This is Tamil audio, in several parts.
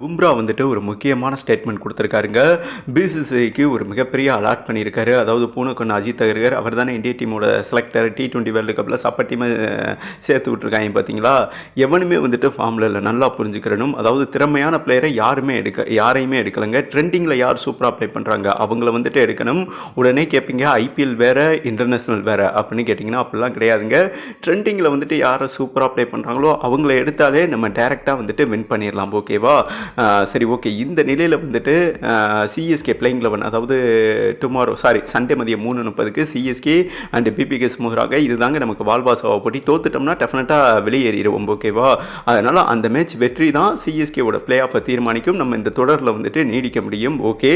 பும்ரா வந்துட்டு ஒரு முக்கியமான ஸ்டேட்மெண்ட் கொடுத்துருக்காருங்க. பிசிசிஐக்கு ஒரு மிகப்பெரிய அலாட் பண்ணியிருக்காரு. அதாவது பூனக்கொண்டு அஜித் அகர்கர் அவர் தானே இந்திய டீமோட செலக்டர் டி டுவெண்ட்டி வேர்ல்டு கப்பில் சப்பர் டீமை சேர்த்து விட்ருக்காங்க பார்த்தீங்களா எவனுமே வந்துட்டு ஃபார்மில் இல்லை நல்லா புரிஞ்சுக்கிறனும். அதாவது திறமையான பிளேயரை யாருமே எடுக்க யாரையுமே எடுக்கலைங்க. ட்ரெண்டிங்கில் யார் சூப்பராக ப்ளே பண்ணுறாங்க அவங்கள வந்துட்டு எடுக்கணும். உடனே கேட்பீங்க ஐபிஎல் வேறு இன்டர்நேஷ்னல் வேறு அப்படின்னு கேட்டிங்கன்னா அப்படிலாம் கிடையாதுங்க. ட்ரெண்டிங்கில் வந்துட்டு யாரை சூப்பராக ப்ளே பண்ணுறாங்களோ அவங்கள எடுத்தாலே நம்ம டேரெக்டாக வந்துட்டு வின் பண்ணிடலாம் ஓகேவா சரி ஓகே. இந்த நிலையில் வந்துட்டு சிஎஸ்கே பிளேயிங் லெவன் அதாவது டுமாரோ சாரி சண்டே மதியம் மூணு முப்பதுக்கு சிஎஸ்கே அண்ட் பிபிகேஸ் முகராக இதுதாங்க நமக்கு வால்பாசாவை போட்டி. தோத்துட்டோம்னா டெஃபினட்டாக வெளியேறிடுவோம் ஓகேவா அதனால் அந்த மேட்ச் வெற்றி தான் சிஎஸ்கேவோட பிளே ஆஃபை தீர்மானிக்கும். நம்ம இந்த தொடரில் வந்துட்டு நீடிக்க முடியும் ஓகே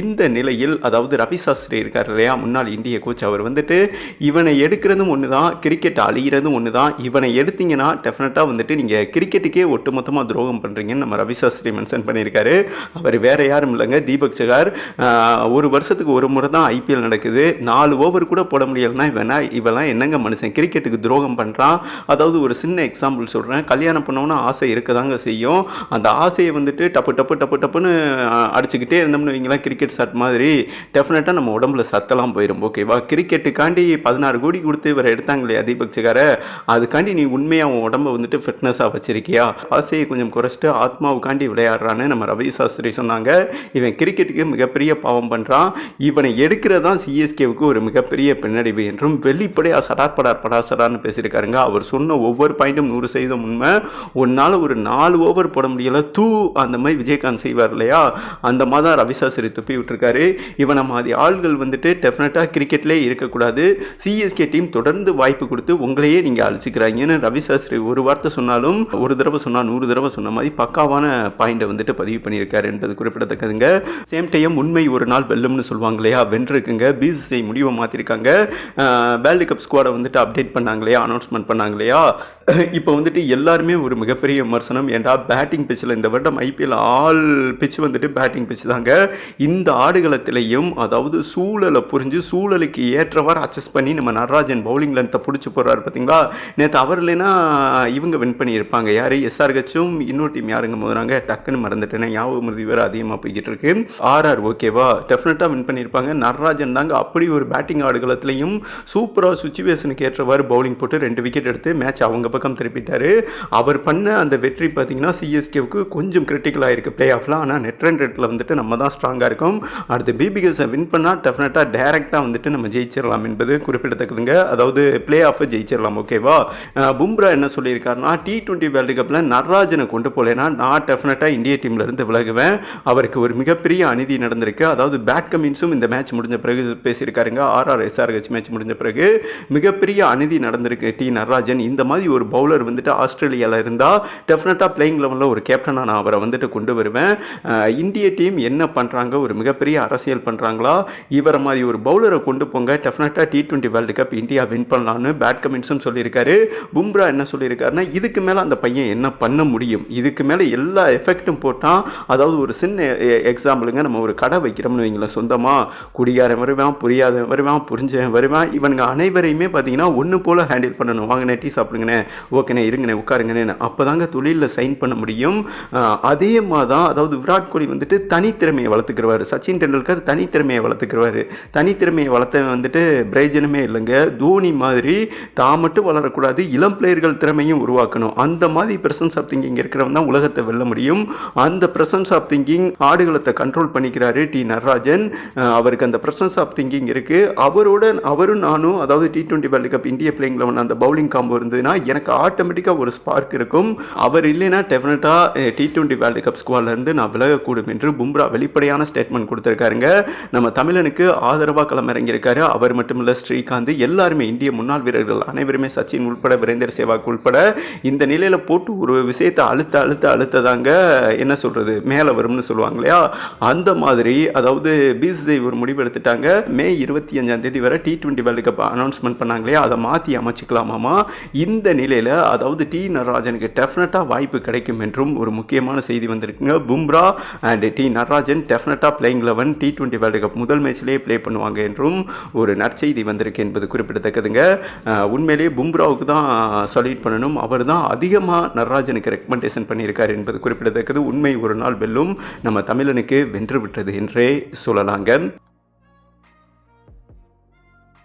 இந்த நிலையில் அதாவது ரவி சாஸ்திரி இருக்கார் இல்லையா முன்னாள் இந்திய கோச் அவர் வந்துட்டு இவனை எடுக்கிறதும் ஒன்று தான் கிரிக்கெட் அழிகிறதும் ஒன்று தான் இவனை எடுத்தீங்கன்னா டெஃபினட்டாக வந்துட்டு நீங்கள் கிரிக்கெட்டுக்கே ஒட்டுமொத்தமாக துரோகம் பண்ணுறீங்கன்னு நம்ம ரவி சாஸ்திரி மென்ஷன் பண்ணியிருக்காரு. அவர் வேற யாரும் இல்லைங்க. தீபக் சகார் ஒரு வருஷத்துக்கு ஒரு முறை தான் ஐபிஎல் நடக்குது. நாலு ஓவர் கூட போட முடியலைன்னா இவனா இவெல்லாம் என்னங்க மனுஷன்? கிரிக்கெட்டுக்கு துரோகம் பண்ணுறான் அதாவது ஒரு சின்ன எக்ஸாம்பிள் சொல்கிறேன் கல்யாணம் பண்ணோன்னா ஆசை இருக்கதாங்க செய்யும். அந்த ஆசையை வந்துட்டு டப்பு டப்பு டப்பு டப்புன்னு அடிச்சுக்கிட்டே இருந்தோம்னு வைங்களேன் கிரிக்கெட் ஷாட் மாதிரி. டெஃபினட்டாக நம்ம உடம்புல சத்தெல்லாம் போயிடும் ஓகேவா கிரிக்கெட்டுக்காண்டி பதினாறு கோடி கொடுத்து இவரை எடுத்தாங்க இல்லையா தீபக் சிகாரை. அதுக்காண்டி நீ உண்மையாக உன் உடம்ப வந்துட்டு ஃபிட்னஸாக வச்சிருக்கியா? ஆசையை கொஞ்சம் குறைச்சிட்டு ஆத்மாவுக்காண்டி விளையாடுறான்னு நம்ம ரவி சாஸ்திரி சொன்னாங்க. இவன் கிரிக்கெட்டுக்கு மிகப்பெரிய பாவம் பண்ணுறான் இவனை எடுக்கிறது தான் சிஎஸ்கேவுக்கு ஒரு மிகப்பெரிய பின்னடைவு என்றும் வெளிப்படையாக சடார் படார் படா சடார்னு பேசியிருக்காருங்க. அவர் சொன்ன ஒவ்வொரு பாயிண்ட்டும் நூறு சதவீதம் உண்மை. ஒன்னால் ஒரு நாலு ஓவர் போட முடியல. தூ அந்த மாதிரி விஜயகாந்த் செய்வார் இல்லையா? அந்த மாதிரி தான் ரவி சாஸ்திரி துப்பி விட்டுருக்காரு. இவனை மாதிரி ஆள்கள் வந்துட்டு டெஃபினட்டாக கிரிக்கெட்லேயே இருக்கக்கூடாது. சிஎஸ்கே டீம் தொடர்ந்து வாய்ப்பு கொடுத்து உங்களையே நீங்கள் அழிச்சிக்கிறாங்கன்னு ரவி சாஸ்திரி ஒரு வார்த்தை சொன்னாலும் ஒரு தடவை சொன்னால் நூறு தடவை சொன்ன மாதிரி பக்காவாக பக்காவான பாயிண்டை வந்துட்டு பதிவு பண்ணியிருக்காரு என்பது குறிப்பிடத்தக்கதுங்க. சேம் டைம் உண்மை ஒரு நாள் வெல்லும்னு சொல்லுவாங்க இல்லையா? வென்றிருக்குங்க. பிசிசிஐ முடிவை மாற்றிருக்காங்க வேர்ல்டு கப் ஸ்குவாடை வந்துட்டு அப்டேட் பண்ணாங்க இல்லையா? அனௌன்ஸ்மெண்ட் பண்ணாங்க இல்லையா? இப்போ வந்துட்டு எல்லாருமே ஒரு மிகப்பெரிய விமர்சனம். ஏன்டா பேட்டிங் பிச்சில் இந்த வருடம் ஐபிஎல் ஆல் பிச் வந்துட்டு பேட்டிங் பிச் தாங்க. இந்த ஆடுகளத்திலையும் அதாவது சூழலை புரிஞ்சு சூழலுக்கு ஏற்றவாறு அட்ஜஸ்ட் பண்ணி நம்ம நடராஜன் பவுலிங் லென்த்தை பிடிச்சி போடுறாரு பார்த்தீங்களா நேற்று அவர் இல்லைன்னா இவங்க வின் பண்ணியிருப்பாங்க. யார்? எஸ்ஆர் கட்சும் இன்னொரு டீம் யாருங்க போதுறாங்க டக்குன்னு மறந்துட்டேன். ஞாபகம் மருதி வேறு அதிகமாக போய்கிட்டு இருக்கு. ஆர்ஆர் ஓகேவா டெஃபினட்டாக வின் பண்ணியிருப்பாங்க. நடராஜன் தாங்க அப்படி ஒரு பேட்டிங் ஆடுகளத்துலையும் சூப்பராக சுச்சுவேஷனுக்கு ஏற்றவாறு பவுலிங் போட்டு ரெண்டு விக்கெட் எடுத்து மேட்ச் அவங்க பக்கம் திருப்பிட்டார். அவர் பண்ண அந்த வெற்றி பார்த்தீங்கன்னா சிஎஸ்கேவுக்கு கொஞ்சம் கிரிட்டிக்கலாக இருக்குது பிளே ஆஃப்லாம் ஆனால் நெட் ரன் ரேட்டில் வந்துட்டு நம்ம தான் ஸ்ட்ராங்காக இருக்கும். அடுத்து பிபிகேஸை வின் பண்ணால் டெஃபினட்டாக டேரெக்டாக வந்துட்டு நம்ம ஜெயிச்சிடலாம் என்பது குறிப்பிடத்தக்கதுங்க. அதாவது பிளே ஆஃபை ஜெயிச்சிடலாம் ஓகேவா பும்ரா என்ன சொல்லியிருக்காருன்னா டி டுவெண்ட்டி வேர்ல்டு கப்பில் நடராஜனை கொண்டு போலேன்னா நான் டெஃபினட்டாக இந்திய டீம்ல இருந்து விலகுவேன். அவருக்கு ஒரு மிகப்பெரிய அநீதி நடந்திருக்கு. அதாவது பேட் கமின்ஸும் இந்த மேட்ச் முடிஞ்ச பிறகு பேசியிருக்காருங்க. ஆர்ஆர் எஸ்ஆர்ஹெச் மேட்ச் முடிஞ்ச பிறகு மிகப்பெரிய அநீதி நடந்திருக்கு. டி நடராஜன். இந்த மாதிரி ஒரு பவுலர் வந்துட்டு ஆஸ்திரேலியாவில் இருந்தால் டெஃபினட்டாக பிளேயிங் லெவலில் ஒரு கேப்டனாக நான் அவரை வந்துட்டு கொண்டு வருவேன். இந்திய டீம் என்ன பண்ணுறாங்க ஒரு மிகப்பெரிய அரசியல் பண்ணுறாங்களா இவரை மாதிரி ஒரு பவுலரை கொண்டு போங்க. டெஃபினட்டாக T twenty world cup India win பண்ணலான்னு பேட் கமின்ஸும் சொல்லியிருக்காரு. பும்ரா என்ன சொல்லியிருக்காருன்னா இதுக்கு மேலே அந்த பையன் என்ன பண்ண முடியும்? இதுக்கு மேலே எல்லா எஃபெக்ட்டும் போட்டால் அதாவது ஒரு சின்ன எக்ஸாம்பிளுங்க நம்ம ஒரு கடை வைக்கிறோம்னு வைங்களேன் சொந்தமாக குடிகாரன் வருவான் புரியாதவன் வருவான் புரிஞ்சவன் வருவான். இவனுங்க அனைவரையுமே பார்த்தீங்கன்னா ஒன்று போல் ஹேண்டில் பண்ணணும். வாங்கினே டீ சாப்பிடுங்கண்ணே. ஓகேண்ணே இருங்கண்ணே உட்காருங்கண்ணே அப்போ தாங்க தொழிலில் சைன் பண்ண முடியும். அதே மாதிரி தான் அதாவது விராட் கோலி வந்துட்டு தனித்திறமையை வளர்த்துக்கிறவாரு. சச்சின் டெண்டுல்கர் தனித்திறமையை வளர்த்துக்கிறவாரு. தனித்திறமையை வளர்த்த வந்துட்டு பிரயோஜனமே இல்லைங்க. தோனி மாதிரி தான் மட்டும் வளரக்கூடாது இளம் பிளேயர்கள் திறமையும் உருவாக்கணும். அந்த மாதிரி பிரசன்ஸ் ஆஃப் திங்கிங் இருக்கிறவன் தான் உலகத்தை வெல்ல முடியும். அந்த பிரசன்ஸ் ஆஃப் திங்கிங் ஆடுகளத்தை கண்ட்ரோல் பண்ணிக்கிறாரு டி நடராஜன். அவருக்கு அந்த பிரசன்ஸ் ஆஃப் திங்கிங் இருக்குது அவரோட அவரும் நானும் அதாவது டி டுவெண்ட்டி வேர்ல்டு கப் இந்திய பிளேயிங் லெவன் அந்த பவுலிங் காம்போ இருந்ததுன்னா எனக்கு ஆட்டோமேட்டிக்காக ஒரு ஸ்பார்க் இருக்கும். அவர் இல்லைன்னா டெஃபினட்டாக டி டுவெண்ட்டி வேர்ல்டு கப் ஸ்குவாட்லேருந்து நான் விலகக்கூடும் என்று பும்ரா வெளிப்படையான ஸ்டேட்மெண்ட் கொடுத்துருக்காருங்க. நம்ம தமிழனுக்கு ஆதரவாக களமிறங்கியிருக்காரு. அவர் மட்டும் இல்லை ஸ்ரீகாந்த் எல்லாருமே இந்திய முன்னாள் வீரர்கள் அனைவருமே சச்சின் உள்பட வீரேந்தர் சேவாக் உள்பட இந்த நிலையில் போட்டு ஒரு விஷயத்தை அழுத்த அழுத்த அழுத்ததாங்க என்ன சொல்கிறது மேலே வரும்னு சொல்லுவாங்க இல்லையா? அந்த மாதிரி அதாவது பிசிசிஐ ஒரு முடிவு எடுத்துட்டாங்க. மே இருபத்தி அஞ்சாம் தேதி வரை T twenty world cup announcement பண்ணாங்க இல்லையா? அதை மாற்றி அமைச்சுக்கலாமாமா? இந்த நிலையில அதாவது டி நடராஜனுக்கு டெஃபினட்டாக வாய்ப்பு கிடைக்கும் என்றும் ஒரு முக்கியமான செய்தி வந்திருக்குங்க. பும்ரா அண்ட் டி நடராஜன் டெஃபினட்டாக playing eleven T twenty world cup முதல் மேட்ச்லேயே ப்ளே பண்ணுவாங்க என்றும் ஒரு நற்செய்தி வந்திருக்கு என்பது குறிப்பிடத்தக்கதுங்க. உண்மையிலேயே பும்ராவுக்கு தான் சொல்யூட் பண்ணணும். அவர் தான் அதிகமாக நடராஜனுக்கு ரெக்கமெண்டேஷன் பண்ணியிருக்காரு என்பது குறிப்பிடத்தக்கது. உண்மை ஒரு நாள் வெல்லும் நம்ம தமிழனுக்கு வென்று விட்டது என்றே சொல்லலாங்க.